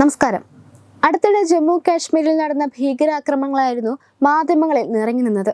നമസ്കാരം. അടുത്തിടെ ജമ്മു കാശ്മീരിൽ നടന്ന ഭീകരാക്രമണങ്ങളായിരുന്നു മാധ്യമങ്ങളിൽ നിറഞ്ഞു നിന്നത്.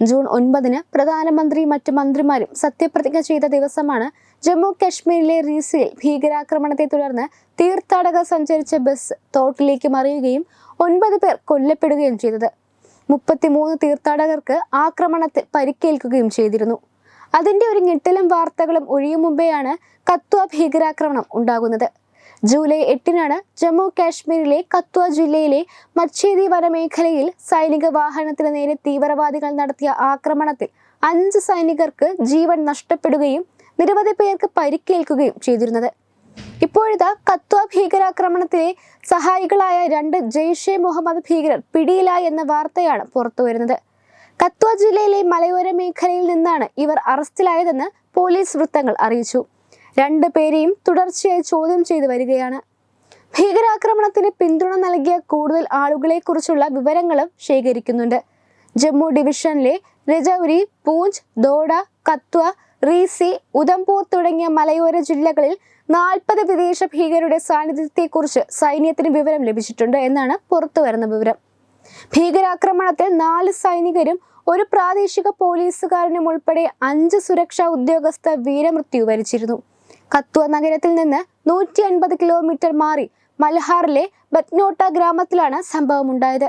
ജൂൺ ഒൻപതിന് പ്രധാനമന്ത്രി മറ്റ് മന്ത്രിമാരും സത്യപ്രതിജ്ഞ ചെയ്ത ദിവസമാണ് ജമ്മു കാശ്മീരിലെ റീസിയിൽ ഭീകരാക്രമണത്തെ തുടർന്ന് തീർത്ഥാടകർ സഞ്ചരിച്ച ബസ് തോട്ടിലേക്ക് മറിയുകയും ഒൻപത് പേർ കൊല്ലപ്പെടുകയും ചെയ്തത്. മുപ്പത്തിമൂന്ന് തീർത്ഥാടകർക്ക് ആക്രമണത്തിൽ പരിക്കേൽക്കുകയും ചെയ്തിരുന്നു. അതിന്റെ ഒരു ഞെട്ടലും വാർത്തകളും ഒഴിയും മുമ്പെയാണ് കത്വ ഭീകരാക്രമണം ഉണ്ടാകുന്നത്. ജൂലൈ എട്ടിനാണ് ജമ്മു കാശ്മീരിലെ കത്വ ജില്ലയിലെ മച്ചേരി വനമേഖലയിൽ സൈനിക വാഹനത്തിന് നേരെ തീവ്രവാദികൾ നടത്തിയ ആക്രമണത്തിൽ അഞ്ച് സൈനികർക്ക് ജീവൻ നഷ്ടപ്പെടുകയും നിരവധി പേർക്ക് പരിക്കേൽക്കുകയും ചെയ്തിരുന്നത്. ഇപ്പോഴത്തെ കത്വ ഭീകരാക്രമണത്തിലെ സഹായികളായ രണ്ട് ജെയ്ഷെ മുഹമ്മദ് ഭീകരർ പിടിയിലായി എന്ന വാർത്തയാണ് പുറത്തുവരുന്നത് കത്വ ജില്ലയിലെ മലയോര മേഖലയിൽ നിന്നാണ് ഇവർ അറസ്റ്റിലായതെന്ന് പോലീസ് വൃത്തങ്ങൾ അറിയിച്ചു. രണ്ടു പേരെയും തുടർച്ചയായി ചോദ്യം ചെയ്തു വരികയാണ്. ഭീകരാക്രമണത്തിന് പിന്തുണ നൽകിയ കൂടുതൽ ആളുകളെക്കുറിച്ചുള്ള വിവരങ്ങളും ശേഖരിക്കുന്നുണ്ട്. ജമ്മു ഡിവിഷനിലെ രജൌരി പൂഞ്ച് ദോഡ കത്വ റീസി ഉദംപൂർ തുടങ്ങിയ മലയോര ജില്ലകളിൽ നാൽപ്പത് വിദേശ ഭീകരരുടെ സാന്നിധ്യത്തെക്കുറിച്ച് സൈന്യത്തിന് വിവരം ലഭിച്ചിട്ടുണ്ട് എന്നാണ് പുറത്തുവരുന്ന വിവരം. ഭീകരാക്രമണത്തിൽ നാല് സൈനികരും ഒരു പ്രാദേശിക പോലീസുകാരനും ഉൾപ്പെടെ അഞ്ച് സുരക്ഷാ ഉദ്യോഗസ്ഥർ വീരമൃത്യു വരിച്ചിരുന്നു. കത്വ നഗരത്തിൽ നിന്ന് നൂറ്റി അൻപത് കിലോമീറ്റർ മാറി മൽഹാറിലെ ബത്നോട്ട ഗ്രാമത്തിലാണ് സംഭവമുണ്ടായത്.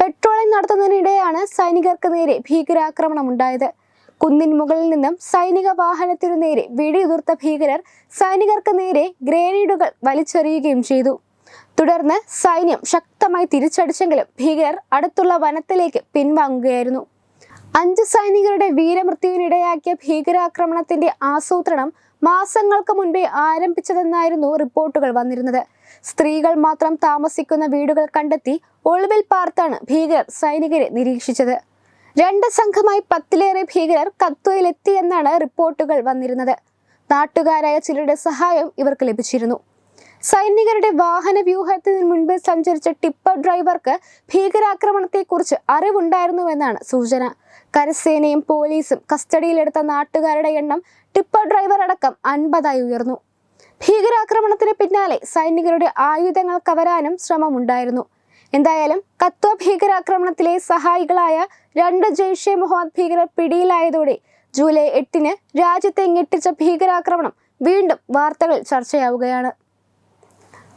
പെട്രോളിംഗ് നടത്തുന്നതിനിടെയാണ് സൈനികർക്ക് നേരെ ഭീകരാക്രമണം ഉണ്ടായത് കുന്നിൻ മുകളിൽ നിന്നും സൈനിക വാഹനത്തിനു നേരെ വെടിയുതിർത്ത ഭീകരർ സൈനികർക്ക് നേരെ ഗ്രേനേഡുകൾ വലിച്ചെറിയുകയും ചെയ്തു. തുടർന്ന് സൈന്യം ശക്തമായി തിരിച്ചടിച്ചെങ്കിലും ഭീകരർ അടുത്തുള്ള വനത്തിലേക്ക് പിൻവാങ്ങുകയായിരുന്നു. അഞ്ച് സൈനികരുടെ വീരമൃത്യുവിനിടയാക്കിയ ഭീകരാക്രമണത്തിന്റെ ആസൂത്രണം മാസങ്ങൾക്ക് മുൻപേ ആരംഭിച്ചതെന്നായിരുന്നു റിപ്പോർട്ടുകൾ വന്നിരുന്നത്. സ്ത്രീകൾ മാത്രം താമസിക്കുന്ന വീടുകൾ കണ്ടെത്തി ഒളിവിൽ പാർത്താണ് ഭീകരർ സൈനികരെ നിരീക്ഷിച്ചത്. രണ്ട് സംഘമായി പത്തിലേറെ ഭീകരർ കത്വയിലെത്തിയെന്നാണ് റിപ്പോർട്ടുകൾ വന്നിരുന്നത്. നാട്ടുകാരായ ചിലരുടെ സഹായം ഇവർക്ക് ലഭിച്ചിരുന്നു. സൈനികരുടെ വാഹന വ്യൂഹത്തിന് മുൻപ് സഞ്ചരിച്ച ടിപ്പർ ഡ്രൈവർക്ക് ഭീകരാക്രമണത്തെക്കുറിച്ച് അറിവുണ്ടായിരുന്നുവെന്നാണ് സൂചന. കരസേനയും പോലീസും കസ്റ്റഡിയിലെടുത്ത നാട്ടുകാരുടെ എണ്ണം ടിപ്പർ ഡ്രൈവർ അടക്കം അൻപതായി ഉയർന്നു. ഭീകരാക്രമണത്തിന് പിന്നാലെ സൈനികരുടെ ആയുധങ്ങൾ കവരാനും ശ്രമമുണ്ടായിരുന്നു. എന്തായാലും കത്വ ഭീകരാക്രമണത്തിലെ സഹായികളായ രണ്ട് ജെയ്ഷെ മുഹമ്മദ് ഭീകരർ പിടിയിലായതോടെ ജൂലൈ എട്ടിന് രാജ്യത്തെ ഞെട്ടിച്ച ഭീകരാക്രമണം വീണ്ടും വാർത്തകൾ ചർച്ചയാവുകയാണ്.